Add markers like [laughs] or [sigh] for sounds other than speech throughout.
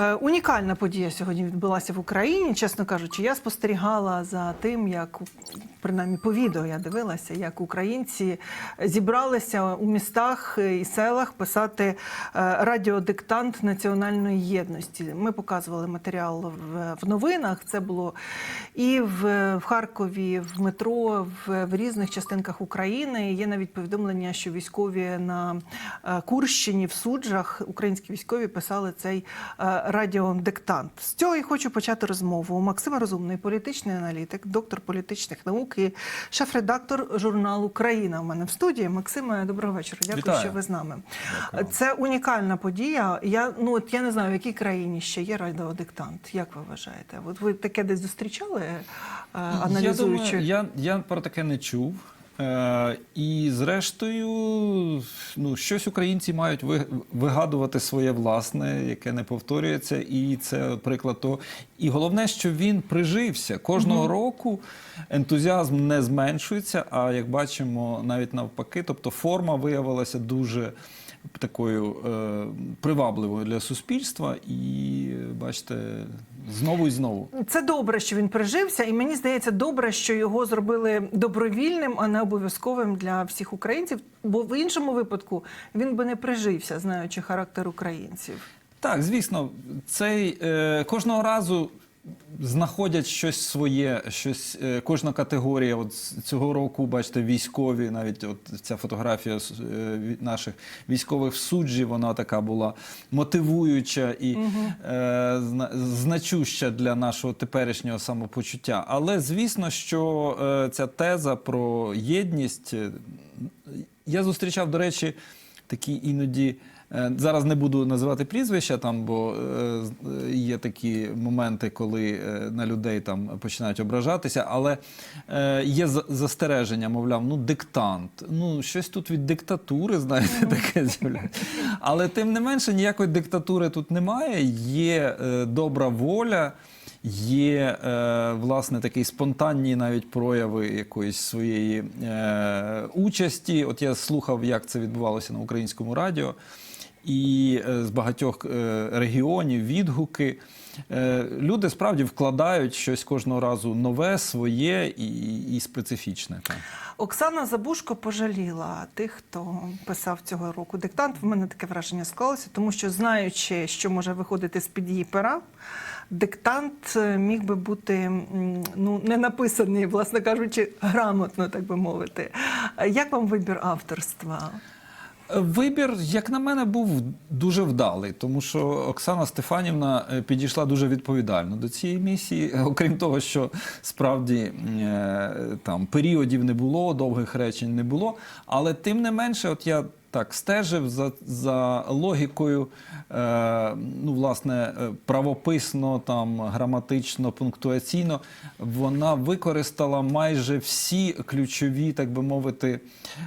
Е, Унікальна подія сьогодні відбулася в Україні. Чесно кажучи, я спостерігала за тим, як принаймні по відео я дивилася, як українці зібралися у містах і селах писати е, радіодиктант національної єдності. Ми показували матеріал в, новинах. Це було і в, Харкові, в метро, в, різних частинках України. Є навіть повідомлення, що військові на е, Курщині в суджах українські військові писали цей радіодиктант. З цього і хочу почати розмову. Максим Розумний, політичний аналітик, доктор політичних наук і шеф-редактор журналу Країна. У мене в студії. Максиме, доброго вечора. Дякую, Вітаю. що ви з нами. Дякую. Це унікальна подія. Я ну от я не знаю, в якій країні ще є радіодиктант. Як ви вважаєте? От ви таке десь зустрічали, е, аналізуючи? Я, думаю, я, я про таке не чув. Е, і зрештою, ну, щось українці мають вигадувати своє власне, яке не повторюється, і це приклад того. І головне, що він прижився. Кожного року ентузіазм не зменшується, а як бачимо, навіть навпаки, тобто форма виявилася дуже такою е, привабливою для суспільства, і бачите, знову і знову. Це добре, що він прижився, і мені здається, добре, що його зробили добровільним, а не обов'язковим для всіх українців. Бо в іншому випадку він би не прижився, знаючи характер українців. Так, звісно, цей е, кожного разу знаходять щось своє, щось е, кожна категорія. От цього року, бачите, військові, навіть от ця фотографія е, наших військових в суджі, вона така була мотивуюча і е, значуща для нашого теперішнього самопочуття. Але звісно, що е, ця теза про єдність. Я зустрічав, до речі, такі іноді. Е, Зараз не буду називати прізвища там, бо е, є такі моменти, коли е, на людей там починають ображатися, але е, є застереження, мовляв, ну диктант. Ну, щось тут від диктатури, знаєте, таке з'являється. Але тим не менше, ніякої диктатури тут немає. Є е, добра воля. Є е, власне такі спонтанні навіть прояви якоїсь своєї е, участі. От я слухав, як це відбувалося на українському радіо, і е, з багатьох е, регіонів відгуки. Е, люди справді вкладають щось кожного разу нове, своє і, і специфічне. Оксана Забушко пожаліла тих, хто писав цього року диктант. В мене таке враження склалося, тому що знаючи, що може виходити з під її пера, диктант міг би бути ну не написаний, власне кажучи, грамотно, так би мовити. Як вам вибір авторства? Вибір, як на мене, був дуже вдалий, тому що Оксана Стефанівна е, підійшла дуже відповідально до цієї місії. [laughs] Окрім того, що справді е, там періодів не було, довгих речень не було. Але тим не менше, от я так стежив за, за логікою, е, ну, власне, е, правописно, там, граматично, пунктуаційно, вона використала майже всі ключові, так би мовити,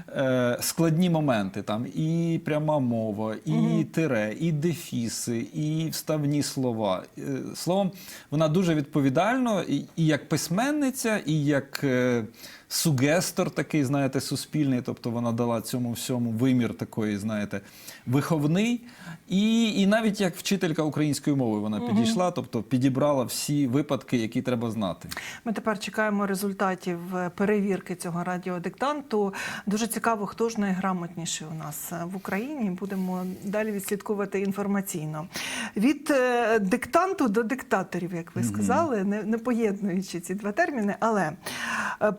е, складні моменти. Там і пряма мова, і тире, і дефіси, і вставні слова. Е, Словом, вона дуже відповідально і, і як письменниця, і як. е, сугестор такий, знаєте, суспільний, тобто вона дала цьому всьому вимір такої, знаєте, виховний. І, і навіть як вчителька української мови вона підійшла, тобто підібрала всі випадки, які треба знати. Ми тепер чекаємо результатів е, перевірки цього радіодиктанту. Дуже цікаво, хто ж найграмотніший у нас е, в Україні. Будемо далі відслідковувати інформаційно. Від е, диктанту до диктаторів, як ви сказали, не, не поєднуючи ці два терміни. Але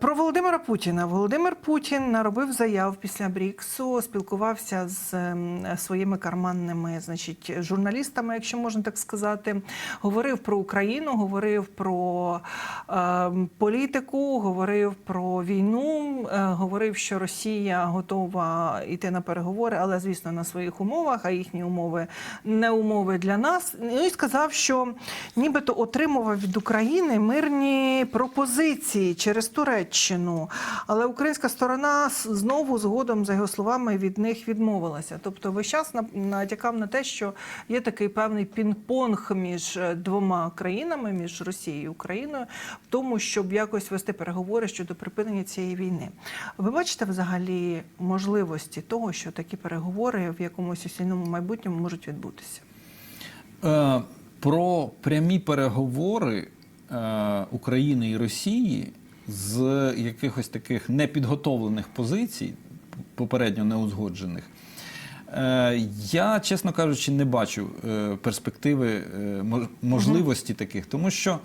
про Володимира Путіна. Володимир Путін наробив заяв після Бріксу, спілкувався з ем, своїми карманними, значить, журналістами, якщо можна так сказати. Говорив про Україну, говорив про е, політику, говорив про війну, е, говорив, що Росія готова йти на переговори, але звісно на своїх умовах, а їхні умови не умови для нас. Ну і сказав, що нібито отримував від України мирні пропозиції через Туреччину, але українська сторона знову згодом, за його словами, від них відмовилася. Тобто, весь час натякав на те, що є такий певний пінг-понг між е, двома країнами, між Росією і Україною, в тому, щоб якось вести переговори щодо припинення цієї війни. Ви бачите взагалі можливості того, що такі переговори в якомусь осінному майбутньому можуть відбутися? Е, про прямі переговори е, України і Росії з якихось таких непідготовлених позицій, попередньо неузгоджених. Е, Я, чесно кажучи, не бачу е, перспективи е, мож- можливості таких, тому що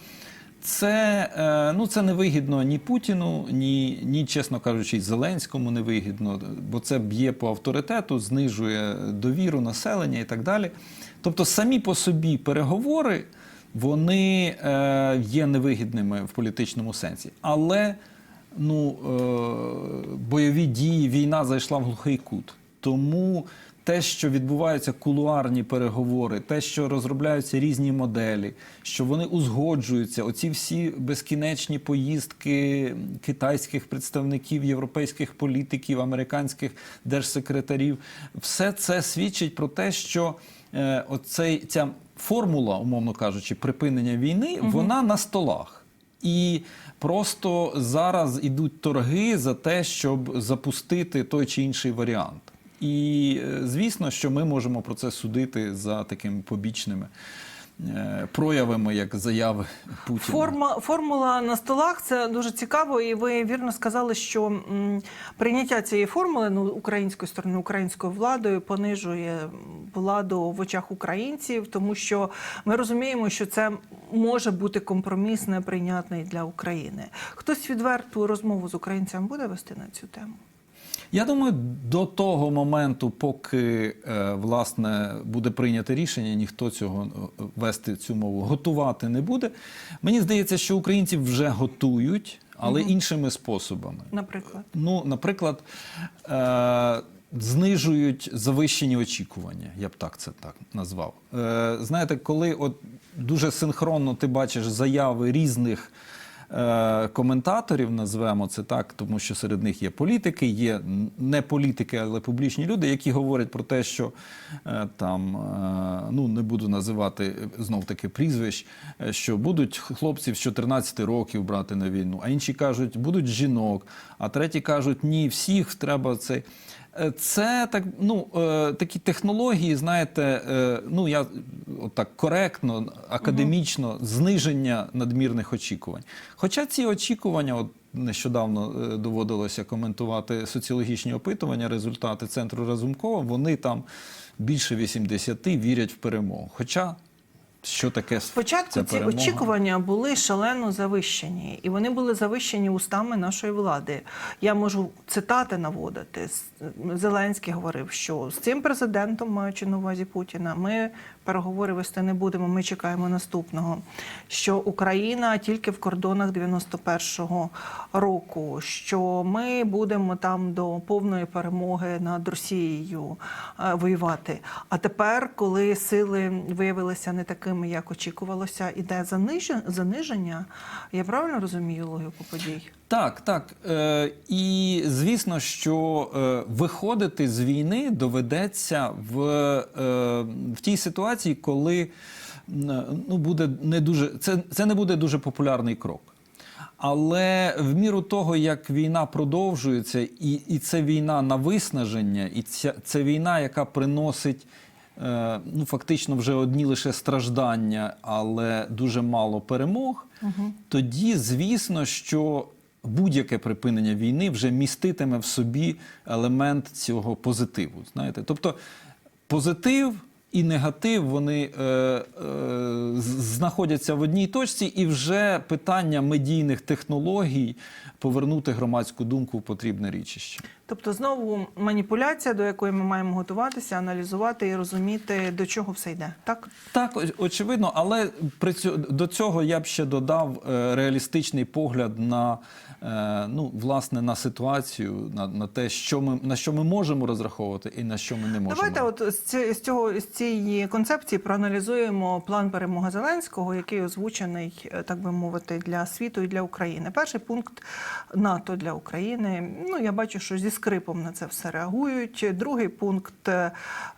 це, ну, це не вигідно ні Путіну, ні, ні, чесно кажучи, Зеленському не вигідно, бо це б'є по авторитету, знижує довіру населення і так далі. Тобто, самі по собі переговори вони е, є невигідними в політичному сенсі. Але ну, е, бойові дії, війна зайшла в глухий кут. Тому те, що відбуваються кулуарні переговори, те, що розробляються різні моделі, що вони узгоджуються, оці всі безкінечні поїздки китайських представників, європейських політиків, американських держсекретарів, все це свідчить про те, що е, оцей, ця формула, умовно кажучи, припинення війни, вона на столах. І просто зараз ідуть торги за те, щоб запустити той чи інший варіант. І е, звісно, що ми можемо про це судити за такими побічними проявами, як заяви Путіна. Форма, формула на столах це дуже цікаво, і ви вірно сказали, що м, прийняття цієї формули ну, української сторони, українською владою понижує владу в очах українців, тому що ми розуміємо, що це може бути компроміс неприйнятний для України. Хтось відверту розмову з українцями буде вести на цю тему? Я думаю, до того моменту, поки е, власне буде прийнято рішення, ніхто цього е, вести цю мову готувати не буде. Мені здається, що українці вже готують, але іншими способами. Наприклад, Ну, наприклад, е- знижують завищені очікування, я б так це так назвав. Е- знаєте, коли от дуже синхронно ти бачиш заяви різних. Е, Коментаторів назвемо це так, тому що серед них є політики, є не політики, але публічні люди, які говорять про те, що е, там е, ну не буду називати знов таки прізвищ, що будуть хлопців з 14 років брати на війну, а інші кажуть, будуть жінок, а треті кажуть, ні, всіх треба цей. Е, Це так, ну е, такі технології, знаєте, е, ну я от так коректно, академічно, зниження надмірних очікувань. Хоча ці очікування, от нещодавно доводилося коментувати соціологічні опитування, результати центру Разумкова, вони там більше 80 вірять в перемогу. Хоча що таке Спочатку ця ці перемога? очікування були шалено завищені, і вони були завищені устами нашої влади. Я можу цитати наводити. Зеленський говорив, що з цим президентом, маючи на увазі Путіна, ми переговори вести не будемо. Ми чекаємо наступного. Що Україна тільки в кордонах 91-го року, що ми будемо там до повної перемоги над Росією е, воювати. А тепер, коли сили виявилися не такими, як очікувалося, іде заниження. Я правильно розумію логіку подій? Так, так. Е, і звісно, що е, виходити з війни доведеться в, е, в тій ситуації, коли ну, буде не дуже, це, це не буде дуже популярний крок. Але в міру того, як війна продовжується, і, і це війна на виснаження, і ця, це війна, яка приносить е, ну, фактично вже одні лише страждання, але дуже мало перемог, тоді, звісно, що будь-яке припинення війни вже міститиме в собі елемент цього позитиву. Знаєте? Тобто позитив і негатив вони е, е, знаходяться в одній точці, і вже питання медійних технологій повернути громадську думку в потрібне річище. Тобто знову маніпуляція, до якої ми маємо готуватися, аналізувати і розуміти, до чого все йде. Так Так, очевидно, але при цьо- до цього я б ще додав е, реалістичний погляд на е, ну, власне на ситуацію, на, на те, що ми на що ми можемо розраховувати і на що ми не можемо. давайте, от з цього з цієї концепції проаналізуємо план перемоги Зеленського. Який озвучений, е, так би мовити, для світу і для України. Перший пункт НАТО для України. Ну я бачу, що зі скрипом на це все реагують. Другий пункт е,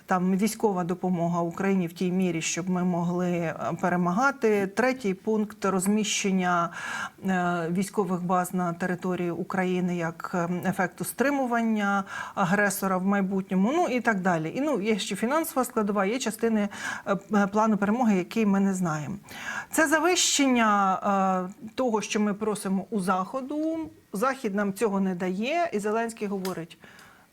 там військова допомога Україні в тій мірі, щоб ми могли е, перемагати. Третій пункт розміщення е, військових баз на території України як ефекту стримування агресора в майбутньому. Ну і так далі. І ну є ще фінансова складова, є частини плану перемоги, який ми не знаємо. Це завищення того, що ми просимо у заходу. Захід нам цього не дає, і Зеленський говорить: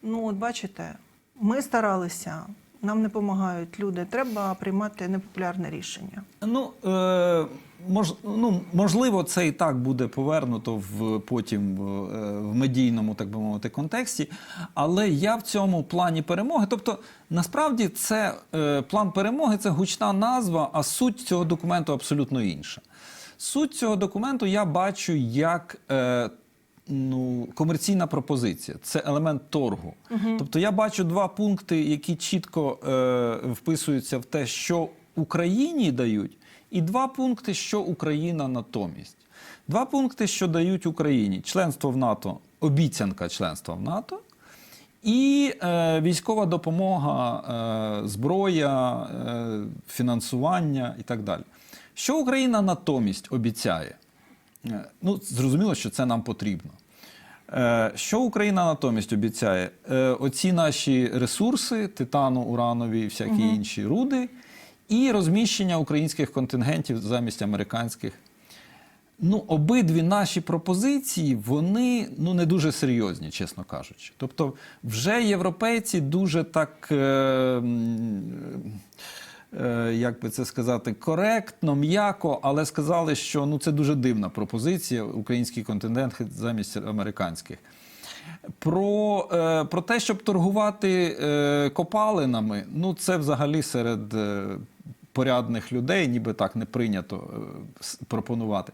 ну, от бачите, ми старалися. Нам не допомагають люди. Треба приймати непопулярне рішення. Ну, е, мож, ну, можливо, це і так буде повернуто в, потім в, е, в медійному, так би мовити, контексті. Але я в цьому плані перемоги. Тобто, насправді, це е, план перемоги це гучна назва, а суть цього документу абсолютно інша. Суть цього документу я бачу як. Е, Ну, комерційна пропозиція це елемент торгу. Тобто я бачу два пункти, які чітко е, вписуються в те, що Україні дають, і два пункти, що Україна натомість. Два пункти, що дають Україні: членство в НАТО, обіцянка членства в НАТО. І е, військова допомога, е, зброя, е, фінансування і так далі. Що Україна натомість обіцяє? Е, Ну, зрозуміло, що це нам потрібно. Е, Що Україна натомість обіцяє? Е, Оці наші ресурси, титану, уранові і всякі інші руди, і розміщення українських контингентів замість американських. Ну, обидві наші пропозиції, вони ну, не дуже серйозні, чесно кажучи. Тобто, вже європейці дуже так. Е, як би це сказати, коректно, м'яко, але сказали, що ну, це дуже дивна пропозиція, український континент замість американських. Про, е, про те, щоб торгувати е, копалинами, ну це взагалі серед е, порядних людей, ніби так не прийнято е, пропонувати.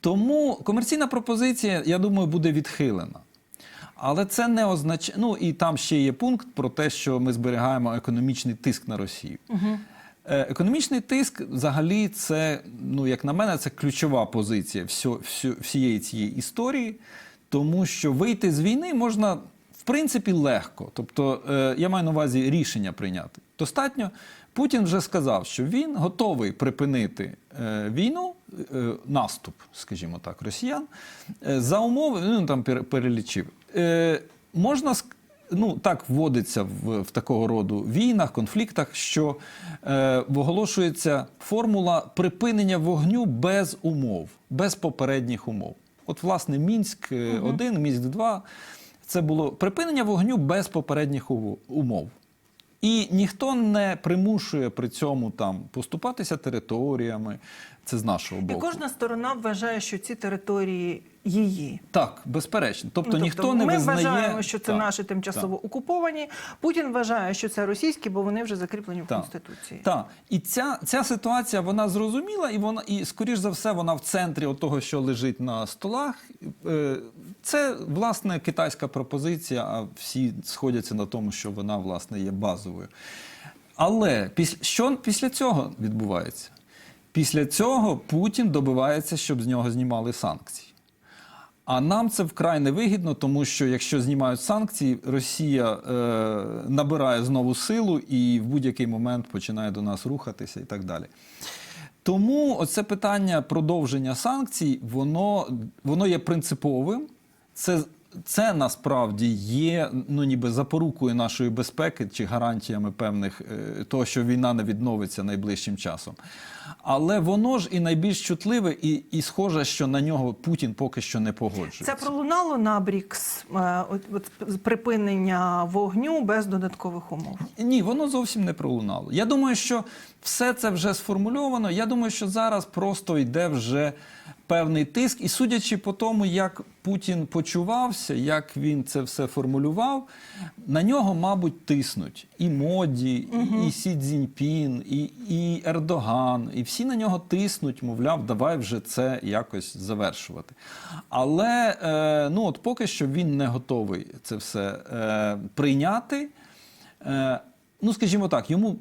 Тому комерційна пропозиція, я думаю, буде відхилена. Але це не означає. Ну і там ще є пункт про те, що ми зберігаємо економічний тиск на Росію. Е, Економічний тиск, взагалі, це, ну як на мене, це ключова позиція всьо- всьо- всієї цієї історії, тому що вийти з війни можна в принципі легко. Тобто, е, я маю на увазі рішення прийняти. Достатньо. Путін вже сказав, що він готовий припинити е, війну, е, наступ, скажімо так, росіян, е, за умови, ну там перелічив. Е, можна ну так вводиться в, в такого роду війнах, конфліктах, що е, оголошується формула припинення вогню без умов, без попередніх умов. От, власне, Мінськ 1, Мінськ 2 це було припинення вогню без попередніх умов. І ніхто не примушує при цьому там поступатися територіями. Це з нашого І боку. кожна сторона вважає, що ці території її. Так, безперечно. Тобто, Ну, ніхто не ми визнає. вважаємо, що це Так, наші тимчасово окуповані. Путін вважає, що це російські, бо вони вже закріплені в конституції. Так, і ця, ця ситуація вона зрозуміла, і вона, і скоріш за все, вона в центрі того, що лежить на столах. Е, Це власне китайська пропозиція, а всі сходяться на тому, що вона власне є базовою. Але після, що після цього відбувається? Після цього Путін добивається, щоб з нього знімали санкції. А нам це вкрай невигідно, тому що якщо знімають санкції, Росія е, набирає знову силу і в будь-який момент починає до нас рухатися і так далі. Тому оце питання продовження санкцій, воно, воно є принциповим. Це, це насправді є ну, ніби запорукою нашої безпеки чи гарантіями певних е, того, що війна не відновиться найближчим часом. Але воно ж і найбільш чутливе, і, і схоже, що на нього Путін поки що не погоджується. Це пролунало на БРІКС е, от, от, припинення вогню без додаткових умов. Ні, воно зовсім не пролунало. Я думаю, що все це вже сформульовано. Я думаю, що зараз просто йде вже певний тиск. І судячи по тому, як Путін почувався, як він це все формулював, на нього, мабуть, тиснуть і Моді, і Сі Цзіньпін, і, і Ердоган, і всі на нього тиснуть, мовляв, давай вже це якось завершувати. Але е, ну, от поки що він не готовий це все е, прийняти. Е, ну, скажімо так, йому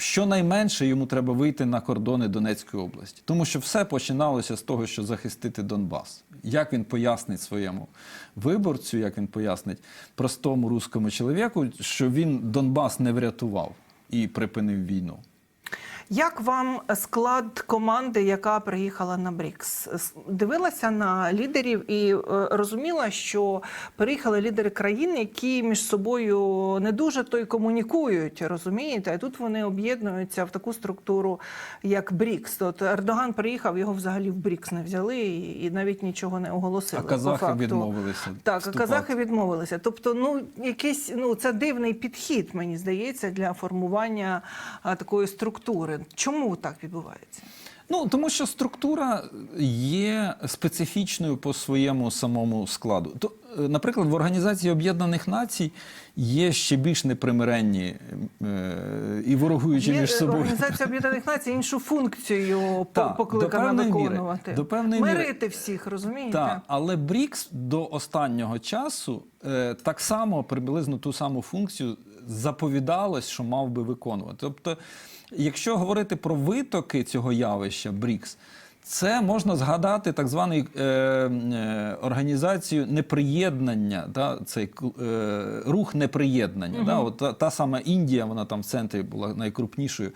щонайменше йому треба вийти на кордони Донецької області, тому що все починалося з того, що захистити Донбас. Як він пояснить своєму виборцю, як він пояснить простому русскому чоловіку, що він Донбас не врятував і припинив війну. Як вам склад команди, яка приїхала на БРІКС? Дивилася на лідерів і е, розуміла, що приїхали лідери країн, які між собою не дуже то й комунікують, розумієте? І тут вони об'єднуються в таку структуру, як БРІКС. От Ердоган приїхав, його взагалі в БРІКС не взяли і, навіть нічого не оголосили. А по казахи факту. відмовилися. Так, а вступати. казахи відмовилися. Тобто, ну якийсь ну це дивний підхід, мені здається, для формування а, такої структури. Чому так відбувається? Ну тому що структура є специфічною по своєму самому складу. То, е, наприклад, в Організації Об'єднаних Націй є ще більш непримиренні е, і ворогуючі Є, між е, собою. Організація Об'єднаних Націй іншу функцію Так, покликана до певної міри. виконувати. До певної міри. Мирити всіх, розумієте? Так, але БРІКС до останнього часу е, так само приблизно ту саму функцію заповідалось, що мав би виконувати. Тобто, якщо говорити про витоки цього явища БРІКС, це можна згадати так званий е, е, організацію неприєднання, да, цей е, рух неприєднання. Да, от та, та сама Індія, вона там в центрі була найкрупнішою.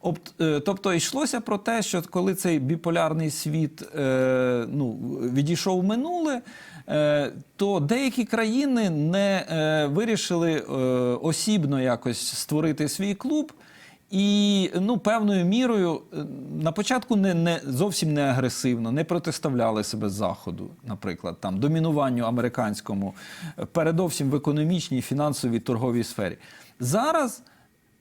Об, е, тобто йшлося про те, що коли цей біполярний світ е, ну, відійшов в минуле, е, то деякі країни не е, вирішили е, осібно якось створити свій клуб. І ну, певною мірою е, на початку не, не зовсім не агресивно, не протиставляли себе заходу, наприклад, там домінуванню американському, е, передовсім в економічній, фінансовій, торговій сфері. Зараз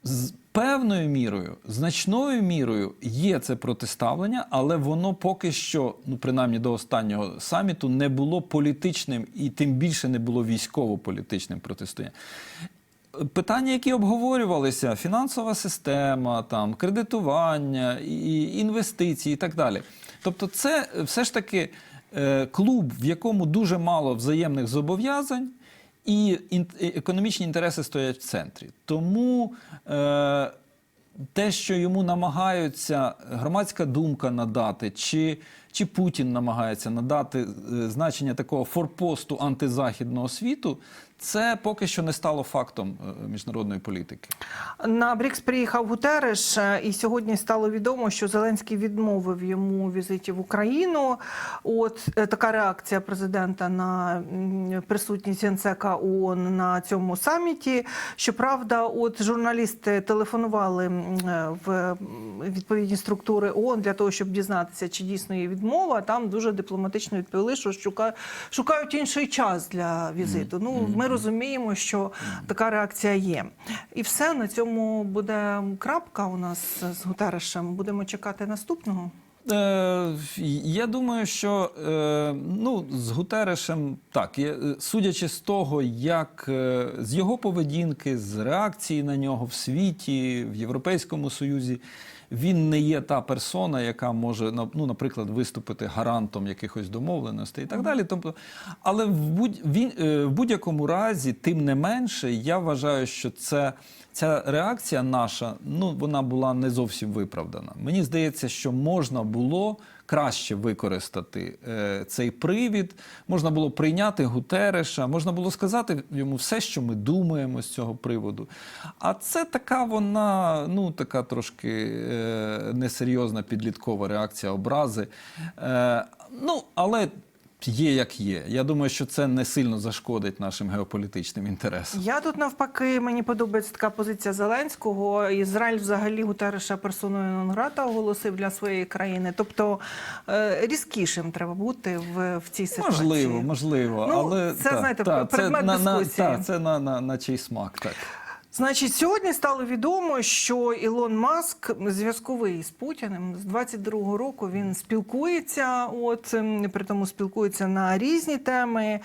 з певною мірою, значною мірою є це протиставлення, але воно поки що, ну принаймні до останнього саміту, не було політичним і тим більше не було військово-політичним протистоянням. Питання, які обговорювалися: фінансова система, там кредитування, і інвестиції і так далі. Тобто, це все ж таки е, клуб, в якому дуже мало взаємних зобов'язань, і економічні інтереси стоять в центрі. Тому е, те, що йому намагаються громадська думка надати, чи, чи Путін намагається надати е, значення такого форпосту антизахідного світу, це поки що не стало фактом е, міжнародної політики. На БРІКС приїхав Гутереш, е, і сьогодні стало відомо, що Зеленський відмовив йому візиті в Україну. От е, така реакція президента на присутність генсека ООН на цьому саміті. Щоправда, от журналісти телефонували в відповідні структури ООН для того, щоб дізнатися, чи дійсно є відмова. Там дуже дипломатично відповіли, що шука- шукають інший час для візиту. Ну ми розуміємо, що така реакція є. І все на цьому буде крапка у нас з Гутерешем. Будемо чекати наступного. Е, я думаю, що е, ну, з Гутерешем так, є, е, судячи з того, як е, з його поведінки, з реакції на нього в світі, в Європейському Союзі, він не є та персона, яка може, ну, наприклад, виступити гарантом якихось домовленостей і так далі. Тобто, але в, будь, він, е, в будь-якому разі, тим не менше, я вважаю, що це. Ця реакція наша, ну вона була не зовсім виправдана. Мені здається, що можна було краще використати е, цей привід, можна було прийняти Гутереша, можна було сказати йому все, що ми думаємо з цього приводу. А це така вона, ну така трошки е, несерйозна підліткова реакція образи. Е, ну, але є як є. Я думаю, що це не сильно зашкодить нашим геополітичним інтересам. Я тут навпаки, мені подобається така позиція Зеленського. Ізраїль взагалі Гутереша персоною нон-грата оголосив для своєї країни. Тобто е, різкішим треба бути в, в цій ситуації. Можливо, можливо, Ну, але це, та, знаєте, та, предмет це на, на, та, це на, на, на чий смак. Так. Значить, сьогодні стало відомо, що Ілон Маск зв'язковий з Путіним з 22-го року. Він спілкується, от ем, при тому спілкується на різні теми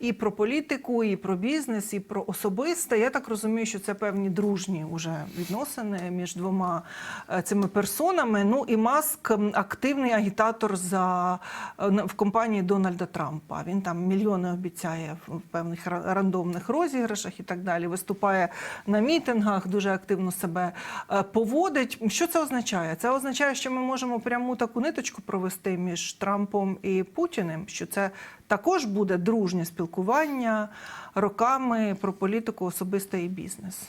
і про політику, і про бізнес, і про особисте. Я так розумію, що це певні дружні уже відносини між двома е, цими персонами. Ну і Маск ем, активний агітатор за е, в компанії Дональда Трампа. Він там мільйони обіцяє в певних рандомних розіграшах і так далі. Виступає на мітингах, дуже активно себе е, поводить. Що це означає? Це означає, що ми можемо пряму таку ниточку провести між Трампом і Путіним, що це також буде дружнє спілкування роками про політику особисто і бізнес.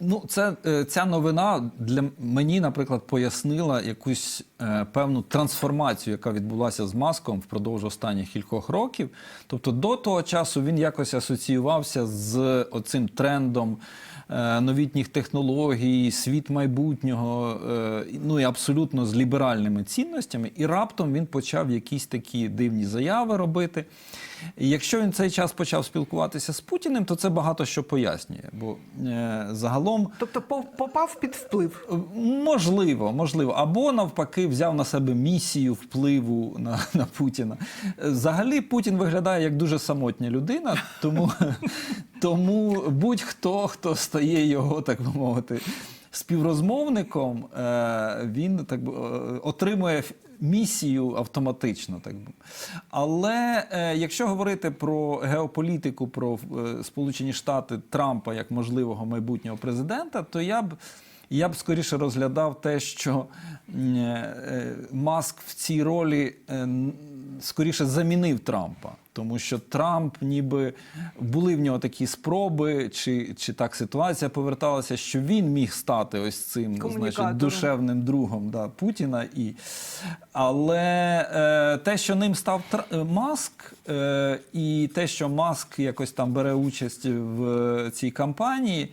Ну, це е, ця новина для мені, наприклад, пояснила якусь е, певну трансформацію, яка відбулася з маском впродовж останніх кількох років. Тобто, до того часу він якось асоціювався з оцим трендом новітніх технологій, світ майбутнього, е, ну і абсолютно з ліберальними цінностями. І раптом він почав якісь такі дивні заяви робити. І якщо він цей час почав спілкуватися з Путіним, то це багато що пояснює. Бо е, загалом Тобто попав під вплив. Можливо, можливо. Або навпаки взяв на себе місію впливу на, [laughs] на Путіна. Взагалі Путін виглядає як дуже самотня людина, тому, тому будь-хто, хто стає його, так би мовити, співрозмовником, е, він так би, е, отримує місію автоматично. Так би. Але е, якщо говорити про геополітику, про Сполучені Штати Трампа як можливого майбутнього президента, то я б. Я б скоріше розглядав те, що Маск в цій ролі скоріше замінив Трампа, тому що Трамп, ніби були в нього такі спроби, чи, чи так ситуація поверталася, що він міг стати ось цим значить, душевним другом да, Путіна. І... Але е, те, що ним став Тр- е, Маск, е, і те, що Маск якось там бере участь в е, цій кампанії.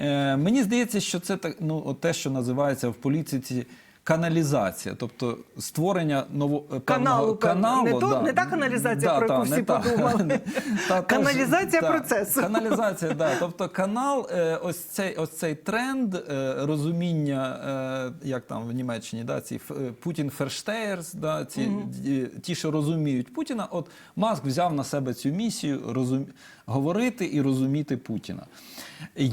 Е, мені здається, що це так, ну, те, що називається в політиці каналізація, тобто створення ново, е, Каналу, каналу. не то- не та каналізація, про яку всі подумали. [laughs] Та- та- Каналізація та, процесу. Каналізація, да. [laughs] Тобто канал, е, ось цей, ось цей тренд е, розуміння, як там в Німеччині, да, ці Путін ферштеєрс, да, ці, ті, ті, що розуміють Путіна. От Маск взяв на себе цю місію розум... говорити і розуміти Путіна.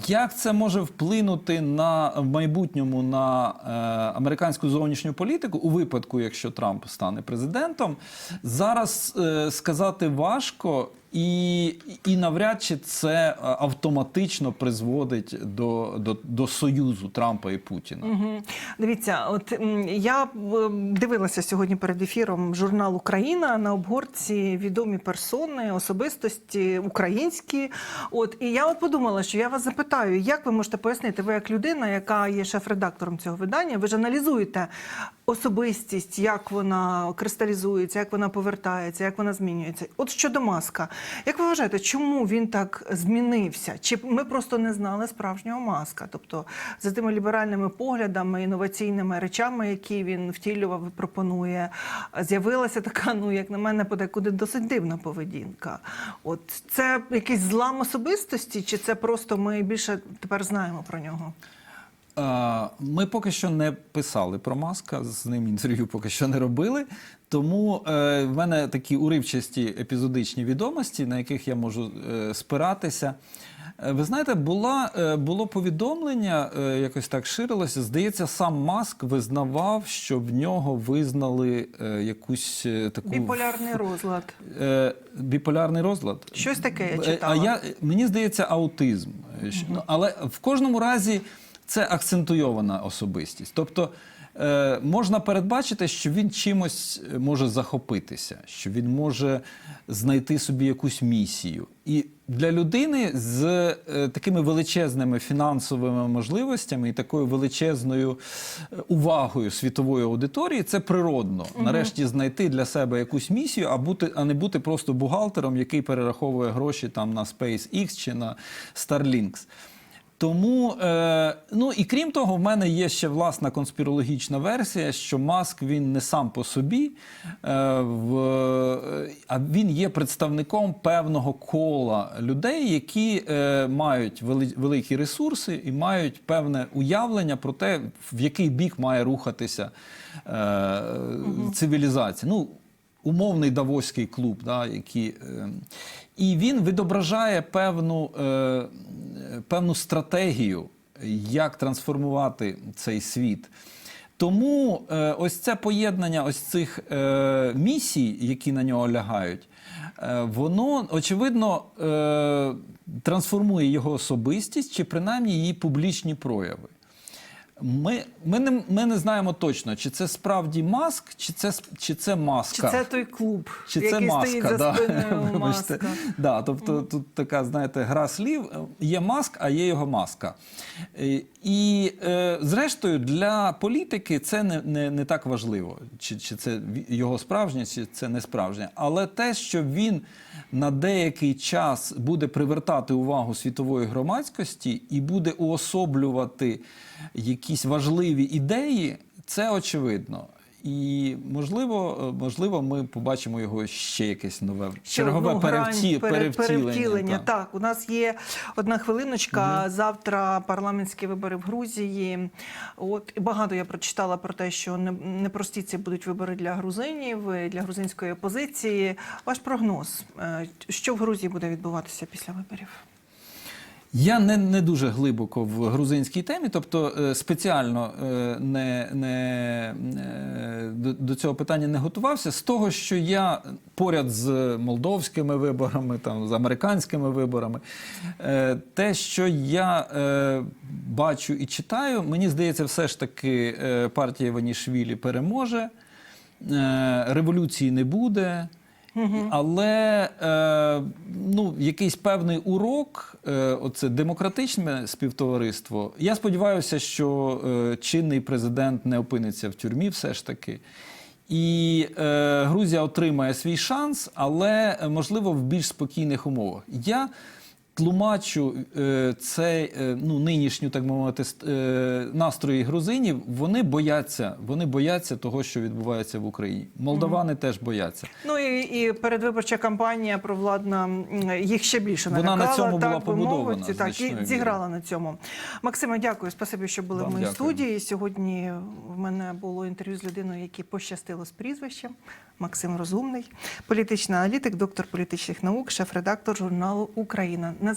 Як це може вплинути на в майбутньому на е, американську зовнішню політику у випадку, якщо Трамп стане президентом, зараз е, сказати важко. І, і навряд чи це е, автоматично призводить до, до, до союзу Трампа і Путіна. Мгм. Дивіться, от я е, дивилася сьогодні перед ефіром журнал Україна на обгорці відомі персони, особистості українські. От і я от подумала, що я вас запитаю, як ви можете пояснити, ви як людина, яка є шеф-редактором цього видання, ви ж аналізуєте особистість, як вона кристалізується, як вона повертається, як вона змінюється. От щодо маска, як ви вважаєте, чому він так змінився? Чи ми просто не знали справжнього маска? Тобто за тими ліберальними поглядами, інноваційними речами, які він втілював і пропонує, з'явилася така, ну як на мене, подекуди досить дивна поведінка. От це якийсь злам особистості, чи це просто ми більше тепер знаємо про нього? Ми поки що не писали про Маска, з ним інтерв'ю поки що не робили. Тому е, в мене такі уривчасті епізодичні відомості, на яких я можу е, спиратися. Е, Ви знаєте, була, було повідомлення, якось так ширилося. Здається, сам Маск визнавав, що в нього визнали якусь таку Біполярний розлад. біполярний розлад. Щось таке я читала. А я, мені здається, аутизм. Ну, Але в кожному разі це акцентуйована особистість. Тобто е, можна передбачити, що він чимось е, може захопитися, що він може знайти собі якусь місію. І для людини з е, такими величезними фінансовими можливостями і такою величезною е, увагою світової аудиторії це природно. Нарешті знайти для себе якусь місію, а бути, а не бути просто бухгалтером, який перераховує гроші там на SpaceX чи на Starlinks. Тому, е, ну і крім того, в мене є ще власна конспірологічна версія, що Маск він не сам по собі, е, в, а він є представником певного кола людей, які е, мають вели, великі ресурси і мають певне уявлення про те, в який бік має рухатися е, цивілізація. Ну, умовний Давоський клуб, да, які, е, і він відображає певну, е, певну стратегію, як трансформувати цей світ. Тому е, ось це поєднання ось цих е, місій, які на нього лягають, е, воно очевидно трансформує його особистість чи принаймні її публічні прояви. Ми, ми, не, ми не знаємо точно, чи це справді маск, чи це, чи це Чи маска. це той клуб, Чи це маска, стоїть за спиною [laughs] Вибачте. маска? Да, тобто тут така, знаєте, гра слів. Є маск, а є його маска. Е, І е, зрештою для політики це не, не, не так важливо, чи, чи це його справжнє, чи це не справжнє. Але те, що він на деякий час буде привертати увагу світової громадськості і буде уособлювати якісь важливі ідеї, це очевидно. І можливо, е, можливо, ми побачимо його ще якесь нове Ще чергове одну перевті, пере- перевтілення. перевтілення. так. Так, у нас є одна хвилиночка. Завтра парламентські вибори в Грузії. От багато я прочитала про те, що не- непрості ці будуть вибори для грузинів, для грузинської опозиції. Ваш прогноз, е, що в Грузії буде відбуватися після виборів? Я не, не дуже глибоко в грузинській темі, тобто е, спеціально е, не, не, е, до, до цього питання не готувався. З того, що я поряд з молдовськими виборами, там, з американськими виборами, те, що я бачу і читаю, мені здається, все ж таки партія Ванішвілі переможе, революції не буде. Але е, ну, якийсь певний урок, е, оце демократичне співтовариство. Я сподіваюся, що е, чинний президент не опиниться в тюрмі, все ж таки. І е, Грузія отримає свій шанс, але е, можливо в більш спокійних умовах. Я тлумачу е, цей е, ну, нинішню, так би мовити, е, настрої грузинів. Вони бояться, вони бояться того, що відбувається в Україні. Молдавани теж бояться. Ну і, і передвиборча кампанія провладна їх ще більше Вона на налякала, цьому була так побудована, мовити, так і зіграла на цьому. Максиме, дякую. Спасибі, що були Вам в моїй дякую. студії. Сьогодні в мене було інтерв'ю з людиною, якій пощастило з прізвищем. Максим Розумний, політичний аналітик, доктор політичних наук, шеф-редактор журналу Україна. На